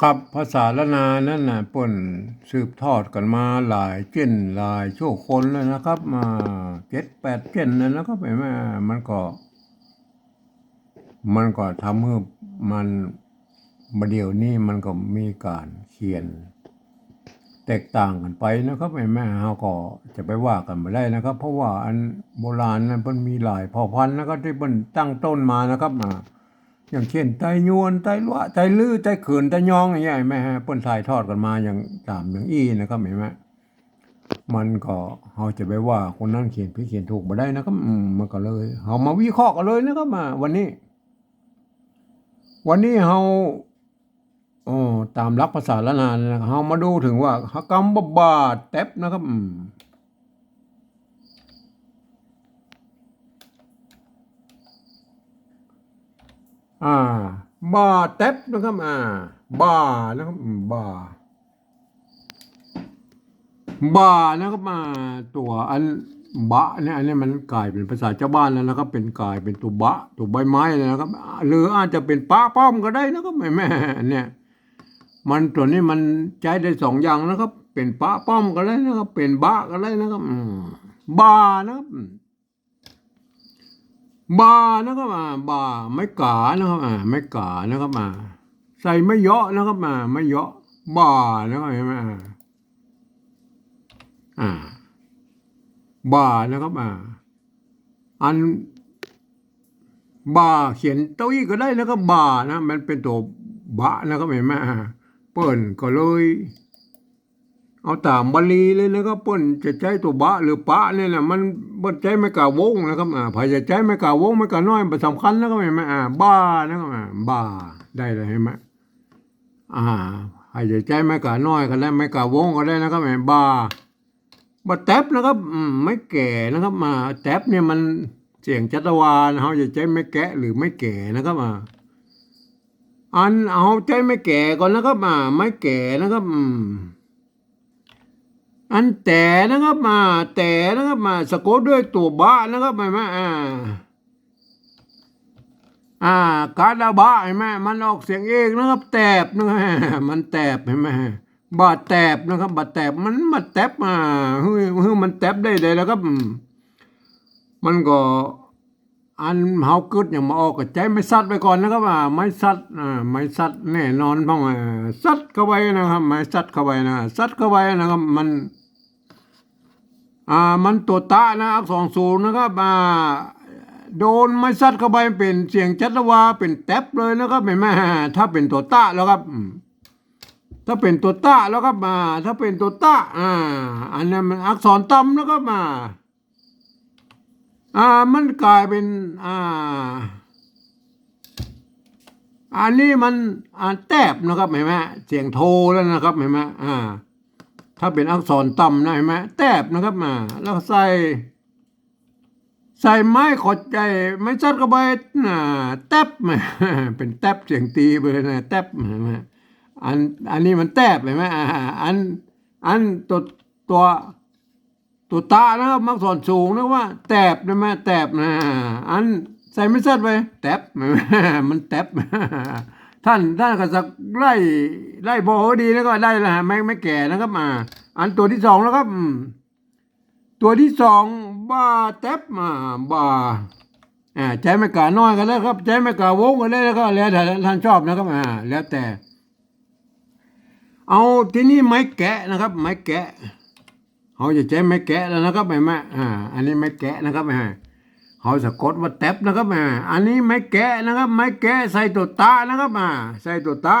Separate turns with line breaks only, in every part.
ครับภาษาละนานั่นน่ะป่นสืบทอดกันมาหลายเจนหลายชั่วคนแล้วนะครับ มาเจ็ดแปดเจนแล้วนะครับไอ้แม่มันก็ มันก็ทำให้มันมาเดี๋ยวนี้มันก็มีการเขียน แตกต่างกันไปนะครับไอ้แม่เฮาก็จะไปว่ากันไม่ได้นะครับ เพราะว่าอันโบราณนั้นมันมีหลายเผ่าพันธุ์นะครับที่มันตั้งต้นมานะครับมา อย่างเช่นไตยวนไตลวะไตลื้อไตเขินไตยองอย่างเงี้ยไหมฮะเปิ้นถ่ายทอดกันมาอย่างตามอย่างอี้นะครับเห็นไหมมันก็เฮาจะไปว่าคนนั้นเขียนผิดเขียนถูกบ่ได้นะครับมันก็เลยเฮามาวิเคราะห์กันเลยนะครับมา วันนี้ วันนี้เฮาอ๋อตามหลักภาษาละนานนะครับเฮามาดูถึงว่ากรรมบบาแท็บนะครับ อ่าบาเต็บนะครับอ่าบานะครับบาบานะครับมาตัวอันบะเนี่ยอันนี้มันกลายเป็นภาษาชาวบ้านแล้วนะครับ เป็นกลายเป็นตัวบะตัวใบไม้เลยนะครับ หรืออาจจะเป็นป้าป้อมก็ได้นะครับแม่แม่เนี่ยมันตัวนี้มันใช้ได้สองอย่างนะครับ เป็นป้าป้อมก็ได้นะครับ เป็นบะก็ได้นะครับบานะครับ บานะครับอ่าบาไม่กานะครับอ่าไม่กานะครับอ่าใส่ไม่เยอะนะครับอ่าไม่เยอะบานะครับเห็นไหมอ่าอ่า บานะครับอ่า อัน บาเขียนเต้าอี้ก็ได้นะครับบานะ มันเป็นตัวบะนะครับเห็นไหมาเปิ้นก็เลย เอาตามบาลีเลยนะครับเปิ้นจะใช้ตัวบะหรือปะเนี่ยนะมันบ่ใช้ไม่กาวงนะครับอ่าพยจะใช้ไม่กาวงไม่กาน้อยมันสำคัญนะครับเห็นไหมอ่าบ้านะครับอ่าบ้าได้เลยเห็นไหมอ่าพยจะใช้ไม่กาน้อยก็ได้ไม่กาวงก็ได้นะครับเห็นบ้าบะแท็บนะครับอืมไม่แก่นะครับมาแท็บเนี่ยมันเสียงจัตวาลเขาจะใช้ไม่แกะหรือไม่แก่นะครับอ่าอันเอาใช้ไม่แก่ก่อนนะครับอ่าไม่แก่นะครับอืม อันแต่นะครับมา แต่นะครับมาสะกดด้วยตัวบะนะครับเห็นไหมอ่าอ่ากาดาบะเห็นไหมมันออกเสียงเองนะครับ แตบนะฮะมันแตบเห็นไหมบาดแตบนะครับบาดแตบมันมาแตบมาเฮ้ยเฮ้ยมันแตบได้เลยแล้วครับมันก็ อันเฮากิดอย่างมาออกก็ใจไม่ซัดไปก่อนนะครับอ่าไม่ซัดอ่าไม่ซัดแน่นอนเพราะว่าซัดเข้าไปนะครับ ไม่ซัดเข้าไปนะซัดเข้าไปนะครับ มันอ่ามันตัวตะนะอักษรสูงนะครับอ่าโดนไม้ซัดเข้าไปเป็นเสียงจัตวาเป็นแท็บเลยนะครับเห็นไหมถ้าเป็นตัวตะแล้วครับ ถ้าเป็นตัวตะแล้วครับมาถ้าเป็นตัวตะอ่า อันนั้นมันอักษรต่ำนะครับมา อ่ามันกลายเป็นอ่าอันนี้มันอ่าแตบนะครับเห็นไหมเสียงโทแล้วนะครับเห็นไหมอ่า ถ้าเป็นอักษรต่ำนะเห็นไหมแตบนะครับมาแล้วใส่ใส่ไม้ขดใจไม่ชัดเข้าไปน่ะแตบมาเป็นแตบเสียงตีไปเลยนะแตบเห็นไหมอันอันนี้มันแตบเห็นไหมอ่าอันอันตัวตัว ตัวตานะครับมักสอนสูงนะว่า แตบนะแม่แตบนะอันใส่ไม่ชัดไปแตบมันแตบท่านท่านก็สักไล่ไล่บอดีแล้วก็ได้แล้วฮะไม่ไม่แก่นะครับมา อันตัวที่สองแล้วครับตัวที่สองบาแท็บมาบาอ่าใจไม่กาน้อยกันแล้วครับใจไม่กาวงกันได้แล้วก็แล้วแต่ท่านชอบนะครับอ่าแล้วแต่ เอาที่นี่ไม้แกะนะครับ ไม้แกะ เขาจะใช้ไม้แกะแล้วนะครับแม่แม่อ่า อันนี้ไม้แกะนะครับแม่เขาสะกดว่าแท็บนะครับอ่าอันนี้ไม้แกะนะครับ ไม้แกะใส่ตัวตานะครับอ่าใส่ตัวตา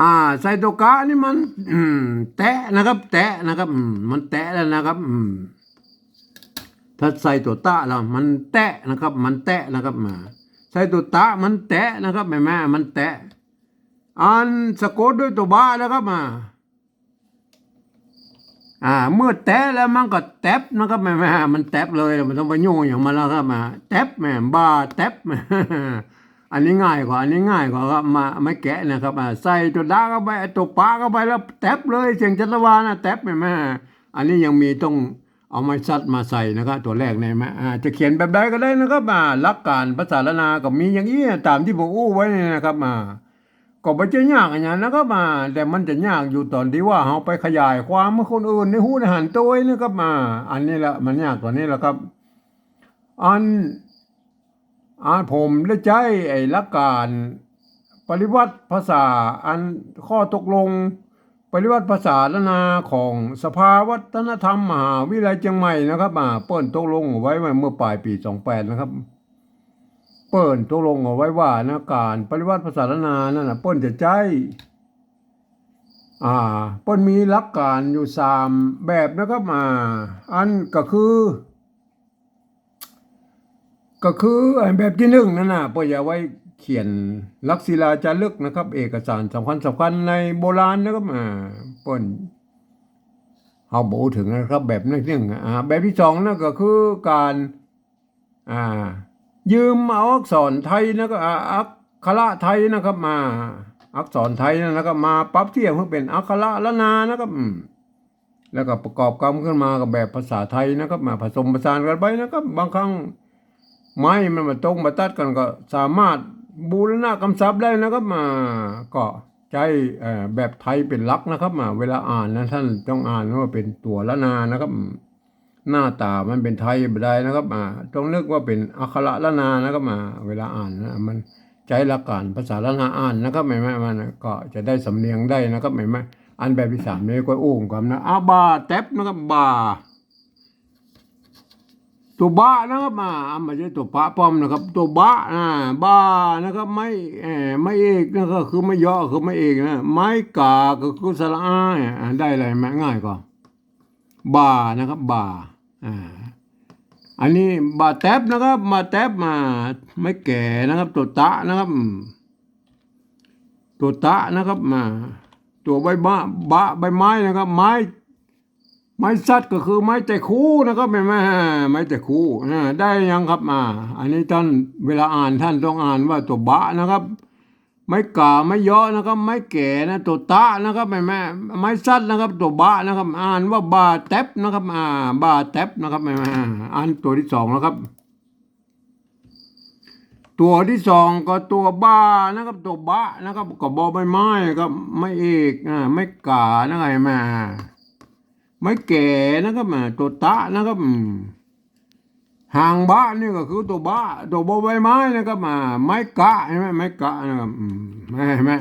อ่าใส่ตัวกะนี่มันอืมแตะนะครับ แตะนะครับมมันแตะแล้วนะครับอืมถ้าใส่ตัวตาแล้วมันแตะนะครับ มันแตะนะครับมาใส่ตัวตามันแตะนะครับแม่แม่มันแตะอันสะกดด้วยตัวบ้านะครับมา อ่าเมื่อแตะแล้วมันก็แตบนะครับแม่แม่มันแตบเลยมันต้องไปโยงอย่างมันแล้วครับมาแตบแม่บ้าแตบอันนี้ง่ายกว่าอันนี้ง่ายกว่าครับมาไม่แกะนะครับอ่าใส่ตัวดาเข้าไปตัวปลาเข้าไปแล้วแตบเลยเสียงจัตวานะแตบแม่แม่อันนี้ยังมีต้องเอาไม้ซัดมาใส่นะครับตัวแรกเนี่ยแม่อ่าจะเขียนแบบใดก็ได้นะครับอ่าหลักการภาษาละนาก็มีอย่างนี้ตามที่ผมอู้ไว้นี่นะครับมา ก็ไม่จะยากอย่างนั้นนะครับมา แต่มันจะยากอยู่ตอนที่ว่าเราไปขยายความเมื่อคนอื่นในหูในหันตัวนะครับมา อันนี้แหละมันยากกว่านี้แหละครับ อันอันผมได้ใจไอ้หลักการปริวัติภาษาอันข้อตกลง ปริวัติภาษาละนาของสภาวัฒนธรรมมหาวิทยาลัยเชียงใหม่นะครับมาเปิ้นตกลงไว้เมื่อปลายปี 28 นะครับ เปิ้นตกลงเอาไว้ว่านะการปริวัติภาษาละนานั่นนะเปิ้นจะใจ อ่า เปิ้นมีหลักการอยู่สามแบบนะครับมาอันก็คือ ก็คือแบบที่หนึ่งนั่นนะเปิ้นจะเอาไว้เขียนลักษิลาจารึกนะครับ เอกสารสำคัญสำคัญในโบราณนะครับอ่าเปิ้นเอาบอกถึงนะครับ แบบนั้นหนึ่งอ่าแบบที่สองนั่นก็คือการ อ่า ยืมเอาอักษรไทยนะก็อักขระไทยนะครับมา อักษรไทยนะครับมาปรับเทียบให้เป็นอักขระละนานะครับแล้วก็ประกอบกรรมขึ้นมากับแบบภาษาไทยนะครับ มาผสมผสานกันไปนะครับ บางครั้งไม้มันมาตรงมาตัดกันก็สามารถบูรณะกำซับได้นะครับมาก็ใช้แบบไทยเป็นลักนะครับมาเวลาอ่านนะท่านต้องอ่านว่าเป็นตัวละนานะครับ หน้าตามันเป็นไทยไม่ได้นะครับมาต้องนึกว่าเป็นอักขระละนานะครับมา เวลาอ่านนะมันใช้หลักการภาษาละนาอ่านนะครับไม่ไม่มันก็จะได้สำเนียงได้นะครับไม่ไม่อันแบบที่สามนี่ก็อู้มกันนะอาบาแท็บนะครับบาตัวบ้านะครับมาอะไม่ใช่ตัวปะป้อมนะครับ ตัวบ้าอ่าบ้านะครับไม่เอไม่เอกนะก็คือไม่ย่อคือไม่เอกนะ ไม่กาก็คือสระอ่าได้อะไรไหมง่ายกว่า บานะครับบาอ่าอันนี้บาแท็บนะครับมาแท็บมาไม่แก่นะครับ ตัวตะนะครับ ตัวตะนะครับมาตัวใบบ้าบะใบไม้นะครับ ไม้ไม้สัตว์ก็คือไม้แต่คู่นะครับแม่แม่ไม้แต่คู่อ่าได้ยังครับมา อันนี้ท่านเวลาอ่านท่านต้องอ่านว่าตัวบะนะครับ ไม้กาไม้ย่อนะครับ ไม้แก่นะตัวตะนะครับแม่แม่ไม้สัตว์นะครับตัวบะนะครับ อ่านว่าบาแท็บนะครับ อ่า บาแท็บนะครับแม่แม่อ่านตัวที่สองนะครับ ตัวที่สองก็ตัวบ้านะครับ ตัวบะนะครับก็บอใบไม้ครับไม่เอกอ่าไม่กานะครับแม่ไม่แก่นะครับอ่ตัวตะนะครับอืม หางบ้านี่ก็คือตัวบ้าตัวบใบไม้นะครับอ่าไม้กะใช่ไหมไม้กะนะครับอืมแม่แม่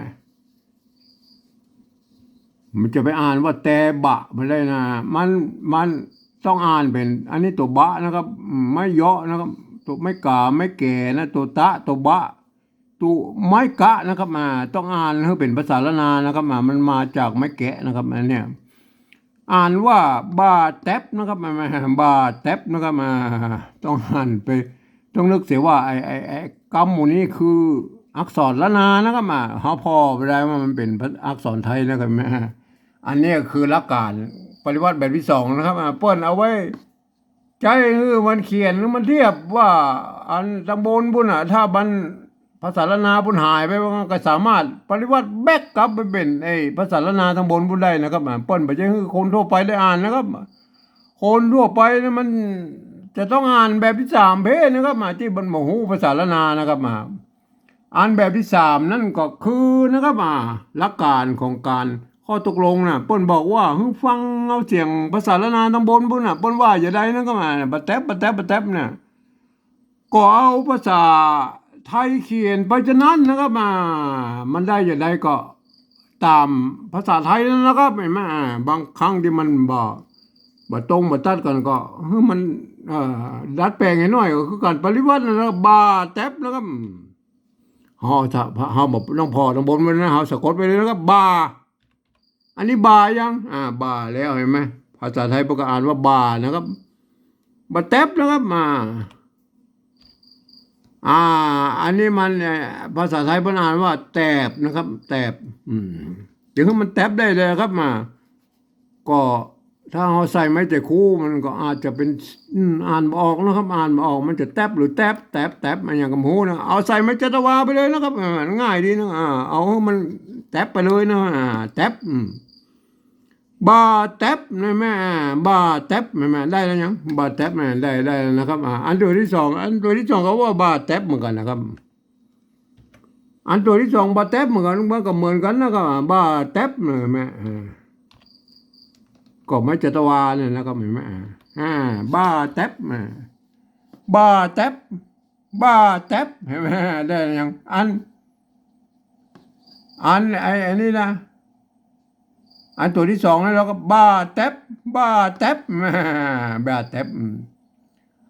มันจะไปอ่านว่าแต่บะไม่ได้นะ มันมันต้องอ่านเป็น อันนี้ตัวบะนะครับอืมไม่เยอะนะครับ ตัวไม่กาไม่แก่นะ ตัวตะตัวบะตัวไม้กะนะครับมา ต้องอ่านให้เป็นภาษาละนานะครับมา มันมาจากไม้แกะนะครับอันเนี้ย อ่านว่าบาแท็บนะครับมาบาแท็บนะครับมาต้องอ่านไปต้องนึกเสียว่าไอ้ไอ้ไอ้กรรมหมู่นี้คืออักษรละนานะครับมาฮาพอไปได้ว่ามันเป็นอักษรไทยนะครับแม่อันนี้คือหลักการปฏิวัติแบบที่สองนะครับมาเปิ้นเอาไว้ ใจคือมันเขียนหรือมันเทียบว่า อันตำบลบุญอะถ้ามัน ภาษาละนาบุญหายไปมันก็สามารถปฏิวัติแบกกลับไปเป็นไอ้ภาษาละนาตำบลบุญได้นะครับเปิ้นไปใช่คือคนทั่วไปได้อ่านนะครับ คนทั่วไปนะมันจะต้องอ่านแบบที่สามเพศนะครับมาที่บนหมูภาษาละนานะครับมาอ่านแบบที่สามนั่นก็คือนะครับมาหลักการของการข้อตกลงนะเปิ้นบอกว่าฮึฟังเอาเสียงภาษาละนาตำบลบุญน่ะเปิ้นว่าอย่าได้นั่นก็มาบัดแทบบัดแทบบัดแทบเนี่ยก็เอาภาษา ไทยเขียนไปจะนั้นนะครับมา มันได้อย่าได้ก็ตามภาษาไทยนั่นนะครับเห็นไม่มบางครั้งที่มันบ่บ่ตรงบ่ตัดกันก็มันดัดแปลงให้หน่อยก็คือการปฏิวัตินะครับบาแท็บนะครับเฮาถ้าเฮาบ่ต้องพอต้องบนไว้นะเฮาสะกดไปเลยนะครับบาอันนี้บายังอ่าบาแล้วเห็นไหมภาษาไทยประกาอ่านว่าบานะครับบาแท็บนะครับมา อ่า อันนี้มันภาษาไทยพนอ่านว่า แตบนะครับ แตบ อืมถึงมันแตบได้เลยครับมา ก็ถ้าเราใส่ไม้แต่คู่มันก็อาจจะเป็นอ่านบออกนะครับ อ่านบออกมันจะแตบหรือแตบแตบแตบมันอย่างกับหูนะเอาใส่ไม้จัตวาไปเลยนะครับง่ายดีนะอ่าเอามันแตบไปเลยนะอ่าแตบอืม บาแท็บนะแม่บาแท็บแม่แม่ได้แล้วยังบาแท็บแม่ได้ได้แล้วนะครับอันตัวที่สองอันตัวที่สองเขาว่าบาแท็บเหมือนกันนะครับ อันตัวที่สองบาแท็บเหมือนกันมันก็เหมือนกันนะครับบาแท็บนไหมอ่าก็ไม่จตวาเนี่ยนะครับเห็นไหมอ่าอ่าบาแท็บอ่าบาแท็บบาแท็บเห็นไหมได้ยังอัน อันไอ้ไอ้นี่นะ อันตัวที่สองแล้วเราก็บาแท็บบาแท็บอ่าแท็บ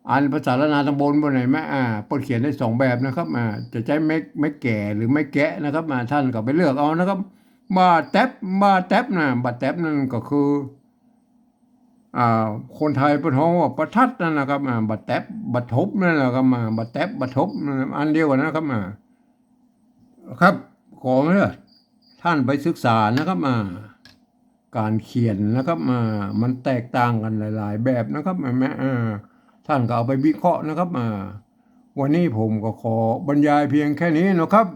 อันภาษาละนาตำบลบนไหนไหมอ่าปิดเขียนได้สองแบบนะครับอ่าจะใช้ไม้ไม้แก่หรือไม้แกะนะครับอ่าท่านก็ไปเลือกเอานะครับบาแท็บบาแท็บนะบาแท็บนั่นก็คืออ่าคนไทยป็นห้องว่าประทัดนั่นนะครับอ่าบาแท็บบัทบนั่นแหละครับมาบาแท็บบัทบอันเดียวกันนะครับอ่าครับขอเลยท่านไปศึกษานะครับมา การเขียนนะครับมามันแตกต่างกันหลาย ๆ แบบนะครับแม่ท่านก็เอาไปวิเคราะห์นะครับมาวันนี้ผมก็ขอบรรยายเพียงแค่นี้นะครับ